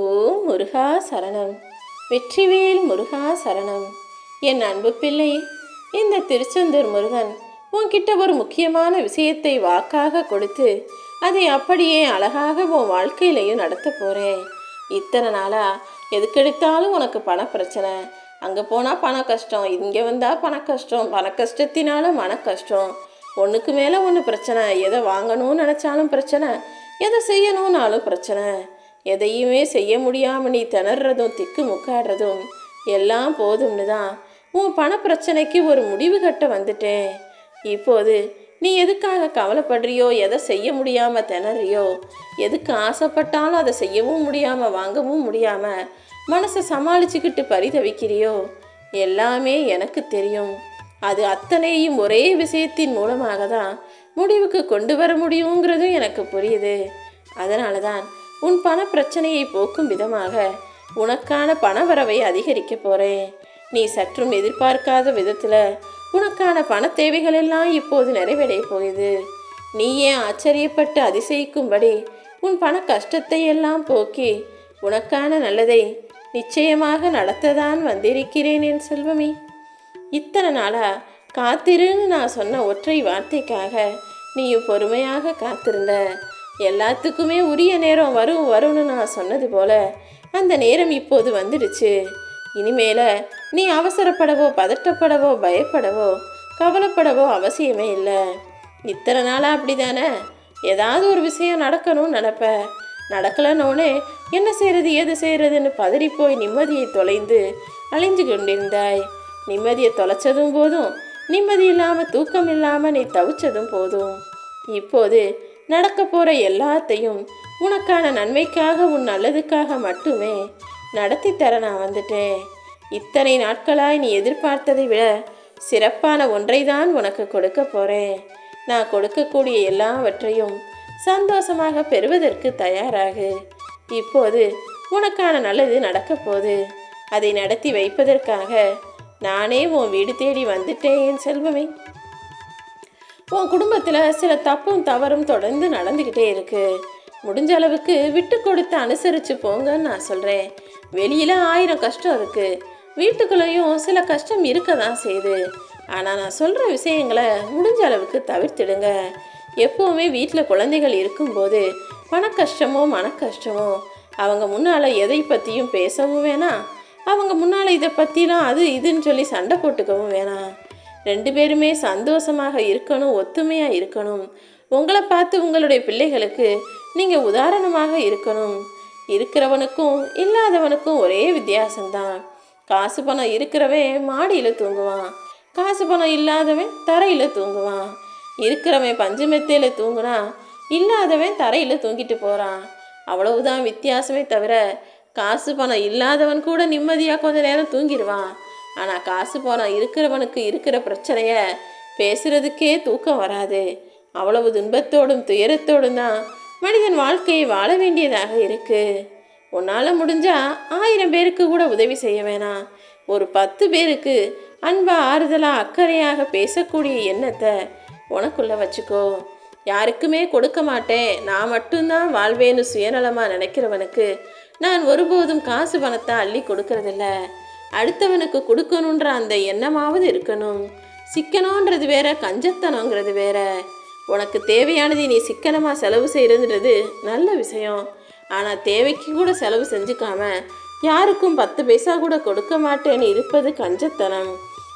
ஓ முருகா சரணம். வெற்றிவேல் முருகா சரணம். என் அன்பு பிள்ளை இந்த திருச்செந்தூர் முருகன் உன்கிட்ட ஒரு முக்கியமான விஷயத்தை வாக்காக கொடுத்து அதை அப்படியே அழகாக உன் வாழ்க்கையிலையும் நடத்த போகிறேன் இத்தனை நாளாக எதுக்கெடுத்தாலும் உனக்கு பண பிரச்சனை. அங்கே போனால் பண கஷ்டம் இங்கே வந்தால் பண கஷ்டம் பண கஷ்டத்தினால மன கஷ்டம். ஒன்றுக்கு மேலே ஒன்று பிரச்சனை எதை வாங்கணும்னு நினச்சாலும் பிரச்சனை எதை செய்யணும்னாலும் பிரச்சனை. எதையுமே செய்ய முடியாமல் நீ திணறதும் திக்கு முக்காடுறதும் எல்லாம் போதும்னு தான் உன் பண பிரச்சனைக்கு ஒரு முடிவு கட்ட வந்துட்டேன். இப்போது நீ எதுக்காக கவலைப்படுறியோ எதை செய்ய முடியாமல் திணறியோ எதுக்கு ஆசைப்பட்டாலும் அதை செய்யவும் முடியாமல் வாங்கவும் முடியாமல் மனசை சமாளிச்சுக்கிட்டு பரிதவிக்கிறியோ? எல்லாமே எனக்கு தெரியும். அது அத்தனையும் ஒரே விஷயத்தின் மூலமாக தான் முடிவுக்கு கொண்டு வர முடியுங்கிறதும் எனக்கு புரியுது. அதனால தான் உன் பண பிரச்சனையை போக்கும் விதமாக உனக்கான பணவரவை அதிகரிக்க போகிறேன் நீ சற்றும் எதிர்பார்க்காத விதத்தில் உனக்கான பண தேவைகள் எல்லாம் இப்போது நிறைவடைய போகுது. நீயே ஆச்சரியப்பட்டு அதிசயிக்கும்படி உன் பண கஷ்டத்தை எல்லாம் போக்கி உனக்கான நல்லதை நிச்சயமாக நடத்ததான் வந்திருக்கிறேன் என் செல்வமே. இத்தனை நாளா காத்திருன்னு நான் சொன்ன ஒற்றை வார்த்தைக்காக நீயும் பொறுமையாக காத்திருந்த எல்லாத்துக்குமே உரிய நேரம் வரும் வரும்னு நான் சொன்னது போல அந்த நேரம் இப்போது வந்துடுச்சு. இனிமேல நீ அவசரப்படவோ பதட்டப்படவோ பயப்படவோ கவலைப்படவோ அவசியமே இல்லை. இத்தனை நாளாக அப்படி தானே ஏதாவது ஒரு விஷயம் நடக்கணும்னு நினப்ப. நடக்கலன்னொன்னே என்ன செய்கிறது ஏது செய்கிறதுன்னு பதறி போய் நிம்மதியை தொலைந்து அலைஞ்சு கொண்டிருந்தாய். நிம்மதியை தொலைச்சதும் போதும் நிம்மதி இல்லாமல் தூக்கம் இல்லாமல் நீ தவிச்சதும் போதும். இப்போது நடக்க போகிற எல்லாத்தையும் உனக்கான நன்மைக்காக உன் நல்லதுக்காக மட்டுமே நடத்தி தர நான் வந்துட்டேன். இத்தனை நாட்களாய் நீ எதிர்பார்த்ததை விட சிறப்பான ஒன்றை தான் உனக்கு கொடுக்க போகிறேன் நான் கொடுக்கக்கூடிய எல்லாவற்றையும் சந்தோஷமாக பெறுவதற்கு தயாராகு. இப்போது உனக்கான நல்லது நடக்கப் போகுது. அதை நடத்தி வைப்பதற்காக நானே உன் வீடு தேடி வந்துட்டேன் என் செல்வமே. உன் குடும்பத்தில் சில தப்பும் தவறும் தொடர்ந்து நடந்துக்கிட்டே இருக்கு. முடிஞ்ச அளவுக்கு விட்டு கொடுத்து அனுசரித்து போங்கன்னு நான் சொல்கிறேன் வெளியில் ஆயிரம் கஷ்டம் இருக்குது வீட்டுக்குள்ளேயும் சில கஷ்டம் இருக்க தான் செய்யுது. ஆனால் நான் சொல்கிற விஷயங்களை முடிஞ்ச அளவுக்கு தவிர்த்திடுங்க. எப்போவுமே வீட்டில் குழந்தைகள் இருக்கும்போது பண கஷ்டமோ மன கஷ்டமோ அவங்க முன்னால் எதை பற்றியும் பேசவும் வேணாம். அவங்க முன்னால் இதை பற்றிலாம் அது இதுன்னு சொல்லி சண்டை போட்டுக்கவும் வேணாம். ரெண்டு பேருமே சந்தோஷமாக இருக்கணும் ஒத்துமையாக இருக்கணும். உங்களை பார்த்து உங்களுடைய பிள்ளைகளுக்கு நீங்கள் உதாரணமாக இருக்கணும். இருக்கிறவனுக்கும் இல்லாதவனுக்கும் ஒரே வித்தியாசம்தான். காசு பணம் இருக்கிறவன் மாடியில் தூங்குவான். காசு பணம் இல்லாதவன் தரையில் தூங்குவான். இருக்கிறவன் பஞ்சு மெத்தையில் தூங்குனா இல்லாதவன் தரையில் தூங்கிட்டு போகிறான் அவ்வளவுதான் வித்தியாசமே தவிர காசு பணம் இல்லாதவன் கூட நிம்மதியாக கொஞ்ச நேரம் தூங்கிடுவான். ஆனால் காசு பணம் இருக்கிறவனுக்கு இருக்கிற பிரச்சனைய பேசுறதுக்கே தூக்கம் வராது. அவ்வளவு துன்பத்தோடும் துயரத்தோடும் தான் மனிதன் வாழ்க்கையை வாழ வேண்டியதாக இருக்கு. உன்னால் முடிஞ்சா ஆயிரம் பேருக்கு கூட உதவி செய்ய வேணாம். ஒரு பத்து பேருக்கு அன்பா ஆறுதலாக அக்கறையாக பேசக்கூடிய எண்ணத்தை உனக்குள்ள வச்சுக்கோ. யாருக்குமே கொடுக்க மாட்டேன். நான் மட்டும்தான் வாழ்வேன்னு சுயநலமாக நினைக்கிறவனுக்கு நான் ஒருபோதும் காசு பணத்தை அள்ளி கொடுக்கறதில்ல. அடுத்தவனுக்கு கொடுக்கணுன்ற அந்த எண்ணமாவது இருக்கணும். சிக்கனோன்றது வேற கஞ்சத்தனங்கிறது வேற. உனக்கு தேவையானதை நீ சிக்கனமாக செலவு செய்கிறதுன்றது நல்ல விஷயம். ஆனால் தேவைக்கு கூட செலவு செஞ்சுக்காம யாருக்கும் பத்து பைசா கூட கொடுக்க மாட்டேன்னு இருப்பது கஞ்சத்தனம்.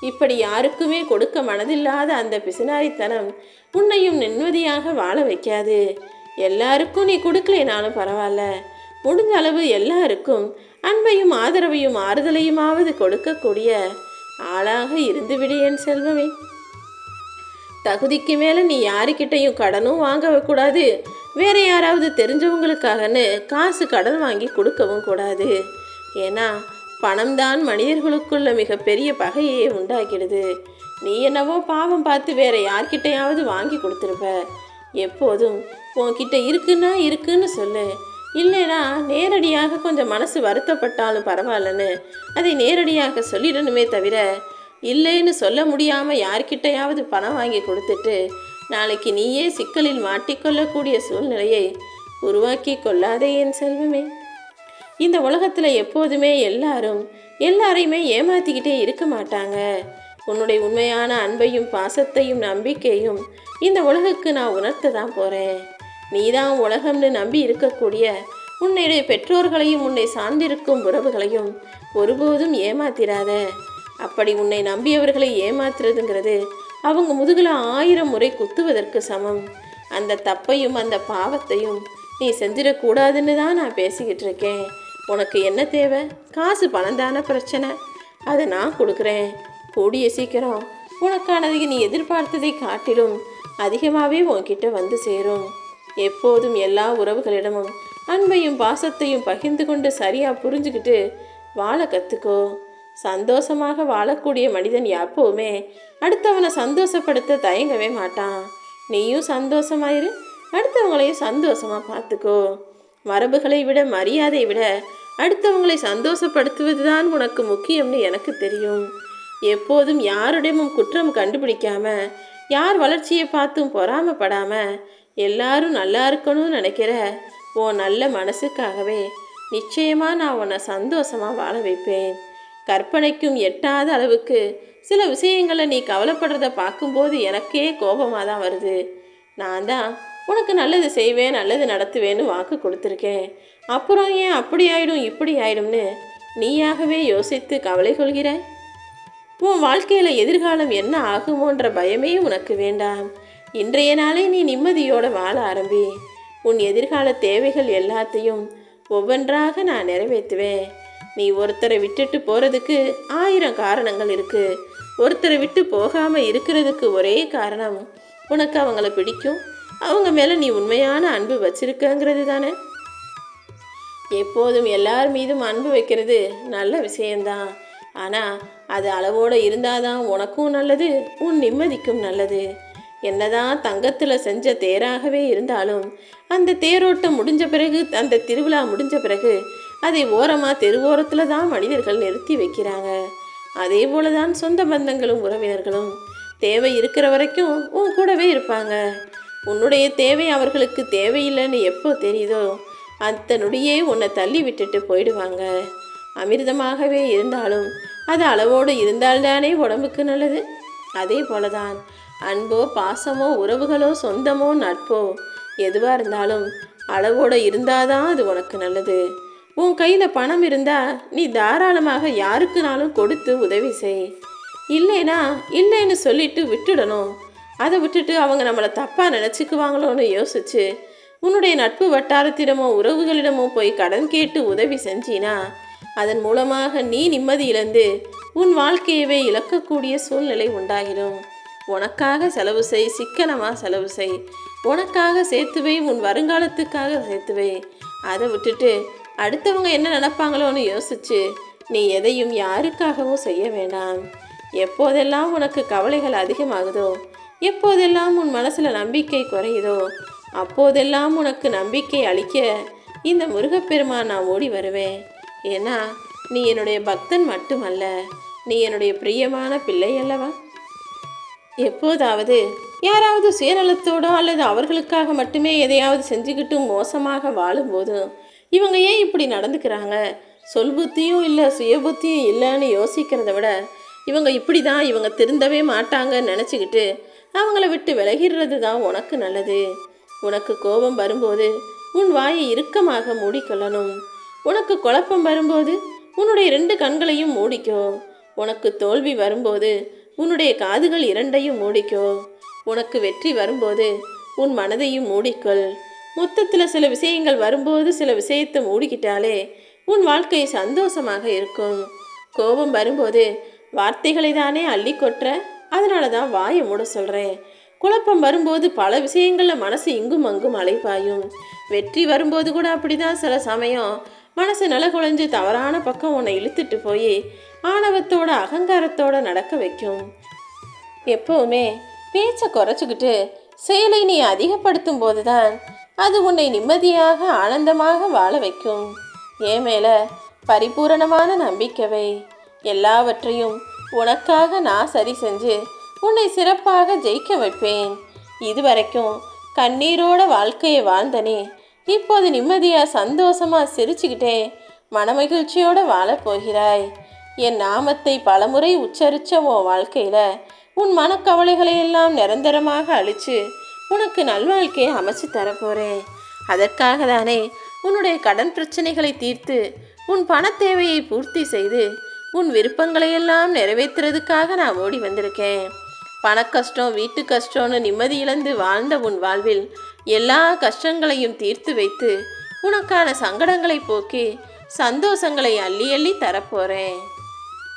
இப்படி யாருக்குமே கொடுக்க மனதில்லாத அந்த பிசினாரித்தனம் உன்னையும் நிம்மதியாக வாழ வைக்காது. எல்லாருக்கும் நீ கொடுக்கலைனாலும் பரவாயில்ல. முடிஞ்ச அளவு எல்லாருக்கும் அன்பையும் ஆதரவையும் ஆறுதலையுமாவது கொடுக்கக்கூடிய ஆளாக இருந்துவிடு என் செல்வமே. தகுதிக்கு மேலே நீ யாருக்கிட்டையும் கடனும் வாங்கவே கூடாது. வேற யாராவது தெரிஞ்சவங்களுக்காகன்னு காசு கடன் வாங்கி கொடுக்கவும் கூடாது. ஏன்னா பணம்தான் மனிதர்களுக்குள்ள மிகப்பெரிய பகையை உண்டாக்கிடுது. நீ என்னவோ பாவம் பார்த்து வேற யார்கிட்டையாவது வாங்கி கொடுத்துருப்ப. எப்போதும் உன்கிட்ட இருக்குன்னா இருக்குன்னு சொல்லு. இல்லைனா நேரடியாக கொஞ்சம் மனசு வருத்தப்பட்டாலும் பரவாயில்லன்னு அதை நேரடியாக சொல்லிடணுமே தவிர இல்லைன்னு சொல்ல முடியாமல் யார்கிட்டையாவது பணம் வாங்கி கொடுத்துட்டு நாளைக்கு நீயே சிக்கலில் மாட்டிக்கொள்ளக்கூடிய சூழ்நிலையை உருவாக்கி கொள்ளாதே என் செல்வமே. இந்த உலகத்தில் எப்போதுமே எல்லாரும் எல்லாரையுமே ஏமாத்திக்கிட்டே இருக்க மாட்டாங்க. உன்னுடைய உண்மையான அன்பையும் பாசத்தையும் நம்பிக்கையும் இந்த உலகுக்கு நான் உணர்த்த தான் போகிறேன் நீதான் உலகம்னு நம்பி இருக்கக்கூடிய உன்னுடைய பெற்றோர்களையும் உன்னை சார்ந்திருக்கும் உறவுகளையும் ஒருபோதும் ஏமாத்திராத. அப்படி உன்னை நம்பியவர்களை ஏமாத்துறதுங்கிறது அவங்க முதுகில் ஆயிரம் முறை குத்துவதற்கு சமம். அந்த தப்பையும் அந்த பாவத்தையும் நீ செஞ்சிடக்கூடாதுன்னு தான் நான் பேசிக்கிட்டு இருக்கேன். உனக்கு என்ன தேவை? காசு பணம் தானே பிரச்சனை. அதை நான் கொடுக்குறேன். கூடிய சீக்கிரம் உனக்கானதை நீ எதிர்பார்த்ததை காட்டிலும் அதிகமாகவே உன்கிட்ட வந்து சேரும். எப்போதும் எல்லா உறவுகளிடமும் அன்பையும் பாசத்தையும் பகிர்ந்து கொண்டு சரியாக புரிஞ்சுக்கிட்டு வாழ கற்றுக்கோ சந்தோஷமாக வாழக்கூடிய மனிதன் எப்பவுமே அடுத்தவனை சந்தோஷப்படுத்த தயங்கவே மாட்டான். நீயும் சந்தோஷமாயிரு அடுத்தவங்களையும் சந்தோஷமாக பார்த்துக்கோ. மரபுகளை விட மரியாதை விட அடுத்தவங்களை சந்தோஷப்படுத்துவது தான் உனக்கு முக்கியம்னு எனக்கு தெரியும். எப்போதும் யாருடையமும் குற்றம் கண்டுபிடிக்காம யார் வளர்ச்சியை பார்த்தும் பொறாமப்படாம எல்லாரும் நல்லா இருக்கணும்னு நினைக்கிற உன் நல்ல மனசுக்காகவே நிச்சயமாக நான் உன்னை சந்தோஷமாக வாழ வைப்பேன். கற்பனைக்கும் எட்டாத அளவுக்கு சில விஷயங்களை நீ கவலைப்படுறத பார்க்கும்போது எனக்கே கோபமாக தான் வருது. நான் தான் உனக்கு நல்லது செய்வேன் நல்லது நடத்துவேன்னு வாக்கு கொடுத்துருக்கேன். அப்புறம் ஏன் அப்படி ஆயிடும் இப்படி ஆயிடும்னு நீயாகவே யோசித்து கவலை கொள்கிற உன் வாழ்க்கையில் எதிர்காலம் என்ன ஆகுமோன்ற பயமே உனக்கு வேண்டாம். இன்றைய நாளே நீ நிம்மதியோடு வாழ ஆரம்பி. உன் எதிர்கால தேவைகள் எல்லாத்தையும் ஒவ்வொன்றாக நான் நிறைவேற்றுவேன். நீ ஒருத்தரை விட்டுட்டு போகிறதுக்கு ஆயிரம் காரணங்கள் இருக்குது ஒருத்தரை விட்டு போகாமல் இருக்கிறதுக்கு ஒரே காரணம் உனக்கு அவங்கள பிடிக்கும். அவங்க மேலே நீ உண்மையான அன்பு வச்சிருக்கங்கிறது தானே. எப்போதும் எல்லார் மீதும் அன்பு வைக்கிறது நல்ல விஷயம்தான். ஆனால் அது அளவோடு இருந்தாதான் உனக்கும் நல்லது உன் நிம்மதிக்கும் நல்லது. என்னதான் தங்கத்தில் செஞ்ச தேராகவே இருந்தாலும் அந்த தேரோட்டம் முடிஞ்ச பிறகு அந்த திருவிழா முடிஞ்ச பிறகு அதை ஓரமாக தெருவோரத்தில் தான் மனிதர்கள் நிறுத்தி வைக்கிறாங்க. அதே போல தான் சொந்த பந்தங்களும் உறவினர்களும். தேவை இருக்கிற வரைக்கும் உன் கூடவே இருப்பாங்க. உன்னுடைய தேவை அவர்களுக்கு தேவையில்லைன்னு எப்போ தெரியுதோ அத்தனுடையே உன்னை தள்ளி விட்டுட்டு போயிடுவாங்க. அமிர்தமாகவே இருந்தாலும் அது அளவோடு இருந்தால்தானே உடம்புக்கு நல்லது? அதே போலதான் அன்போ பாசமோ உறவுகளோ சொந்தமோ நட்போ எதுவாக இருந்தாலும் அளவோடு இருந்தாதான் அது உனக்கு நல்லது. உன் கையில் பணம் இருந்தால் நீ தாராளமாக யாருக்குனாலும் கொடுத்து உதவி செய். இல்லைனா இல்லைன்னு சொல்லிட்டு விட்டுடணும். அதை விட்டுட்டு அவங்க நம்மளை தப்பாக நினச்சிக்குவாங்களோன்னு யோசிச்சு உன்னுடைய நட்பு வட்டாரத்திடமோ உறவுகளிடமோ போய் கடன் கேட்டு உதவி செஞ்சினா அதன் மூலமாக நீ நிம்மதி இழந்து உன் வாழ்க்கையவே இழக்கக்கூடிய சூழ்நிலை உண்டாகிடும். உனக்காக செலவு செய் சிக்கனமாக செலவு செய். உனக்காக சேர்த்து வை உன் வருங்காலத்துக்காக சேர்த்து வை. அதை விட்டுட்டு அடுத்தவங்க என்ன நினப்பாங்களோன்னு யோசிச்சு நீ எதையும் யாருக்காகவும் செய்ய வேண்டாம் எப்போதெல்லாம் உனக்கு கவலைகள் அதிகமாகுதோ எப்போதெல்லாம் உன் மனசில் நம்பிக்கை குறையுதோ அப்போதெல்லாம் உனக்கு நம்பிக்கை அளிக்க இந்த முருகப்பெருமான் நான் ஓடி வருவேன். ஏன்னா நீ என்னுடைய பக்தன் மட்டுமல்ல நீ என்னுடைய பிரியமான பிள்ளை அல்லவா? எப்போதாவது யாராவது சுயநலத்தோடோ அல்லது அவர்களுக்காக மட்டுமே எதையாவது செஞ்சுக்கிட்டு மோசமாக வாழும்போதும் இவங்க ஏன் இப்படி நடந்துக்கிறாங்க? சொல்புத்தியும் இல்லை சுயபுத்தியும் இல்லைன்னு யோசிக்கிறத விட இவங்க இப்படி தான் இவங்க திருந்தவே மாட்டாங்கன்னு நினச்சிக்கிட்டு அவங்கள விட்டு விலகிடுறது தான் உனக்கு நல்லது. உனக்கு கோபம் வரும்போது உன் வாயை இறுக்கமாக மூடிக்கொள்ளணும். உனக்கு குழப்பம் வரும்போது உன்னுடைய ரெண்டு கண்களையும் மூடிக்கோ. உனக்கு தோல்வி வரும்போது உன்னுடைய காதுகள் இரண்டையும் மூடிக்கோ. உனக்கு வெற்றி வரும்போது உன் மனதையும் மூடிக்கொள். மொத்தத்தில் சில விஷயங்கள் வரும்போது சில விஷயத்தை மூடிக்கிட்டாலே உன் வாழ்க்கை சந்தோஷமாக இருக்கும். கோபம் வரும்போது வார்த்தைகளை தானே அள்ளி கொட்டுற. அதனால தான் வாயை மூட சொல்கிறேன் குழப்பம் வரும்போது பல விஷயங்களில் மனசு இங்கும் அங்கும் அலைப்பாயும். வெற்றி வரும்போது கூட அப்படிதான் சில சமயம் மனசு நிலகுலைஞ்சு தவறான பக்கம் உன்னை இழுத்துட்டு போய் ஆணவத்தோட அகங்காரத்தோட நடக்க வைக்கும். எப்பவுமே பேச்சை குறைச்சிக்கிட்டு செயலை நீ அதிகப்படுத்தும் போது தான் அது உன்னை நிம்மதியாக ஆனந்தமாக வாழ வைக்கும். ஏன் மேல பரிபூரணமான நம்பிக்கவை எல்லாவற்றையும் உனக்காக நான் சரி செஞ்சு உன்னை சிறப்பாக ஜெயிக்க வைப்பேன். இதுவரைக்கும் கண்ணீரோட வாழ்க்கையை வாழ்ந்தனே. இப்போது நிம்மதியாக சந்தோஷமாக சிரிச்சுக்கிட்டே மனமகிழ்ச்சியோடு வாழப் போகிறாய். என் நாமத்தை பலமுறை உச்சரித்த உன் வாழ்க்கையில் உன் மனக்கவலைகளை எல்லாம் நிரந்தரமாக அழித்து உனக்கு நல்வாழ்க்கையை அமைச்சு தரப்போகிறேன் அதற்காக தானே உன்னுடைய கடன் பிரச்சனைகளை தீர்த்து உன் பணத்தேவையை பூர்த்தி செய்து உன் விருப்பங்களை எல்லாம் நிறைவேற்றுறதுக்காக நான் ஓடி வந்திருக்கேன். பண கஷ்டம் வீட்டு கஷ்டம்னு நிம்மதி இழந்து வாழ்ந்த உன் வாழ்வில் எல்லா கஷ்டங்களையும் தீர்த்து வைத்து உனக்கான சங்கடங்களை போக்கி சந்தோஷங்களை அள்ளி அள்ளி தரப்போகிறேன்